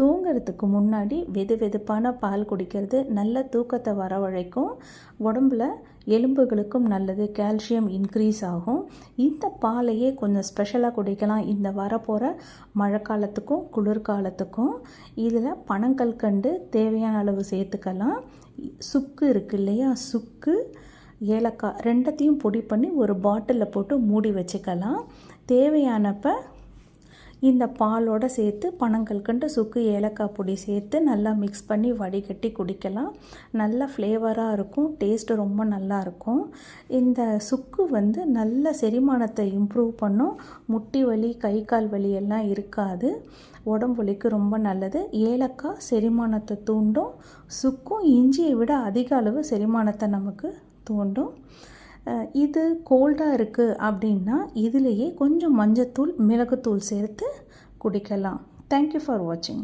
தூங்குறதுக்கு முன்னாடி வெது வெதுப்பான பால் குடிக்கிறது நல்ல தூக்கத்தை வரவழைக்கும். உடம்புல எலும்புகளுக்கும் நல்லது கால்சியம் இன்க்ரீஸ் ஆகும். இந்த பாலையே கொஞ்சம் ஸ்பெஷலாக குடிக்கலாம். இந்த வரப்போகிற மழைக்காலத்துக்கும் குளிர்காலத்துக்கும். இதில் பனங்கல்கண்டு தேவையான அளவு சேர்த்துக்கலாம். சுக்கு இருக்கு இல்லையா? சுக்கு ஏலக்காய் ரெண்டத்தையும் பொடி பண்ணி ஒரு பாட்டிலில் போட்டு மூடி வச்சுக்கலாம். தேவையானப்போ இந்த பாலோடு சேர்த்து பனங்கல்கண்டு சுக்கு ஏலக்காய் பொடி சேர்த்து நல்லா மிக்ஸ் பண்ணி வடிகட்டி குடிக்கலாம். நல்ல ஃப்ளேவராக இருக்கும். டேஸ்ட்டு ரொம்ப நல்லா இருக்கும். இந்த சுக்கு வந்து நல்ல செரிமானத்தை இம்ப்ரூவ் பண்ணும். முட்டி வலி கை கால் வலி எல்லாம் இருக்காது. உடம்பு வலிக்கு ரொம்ப நல்லது. ஏலக்காய் செரிமானத்தை தூண்டும். சுக்கும் இஞ்சியை விட அதிக அளவு செரிமானத்தை நமக்கு தூண்டும். இது கோல்டாக இருக்குது அப்படின்னா இதிலேயே கொஞ்சம் மஞ்சத்தூள் மிளகுத்தூள் சேர்த்து குடிக்கலாம். தேங்க்யூ ஃபார் வாட்சிங்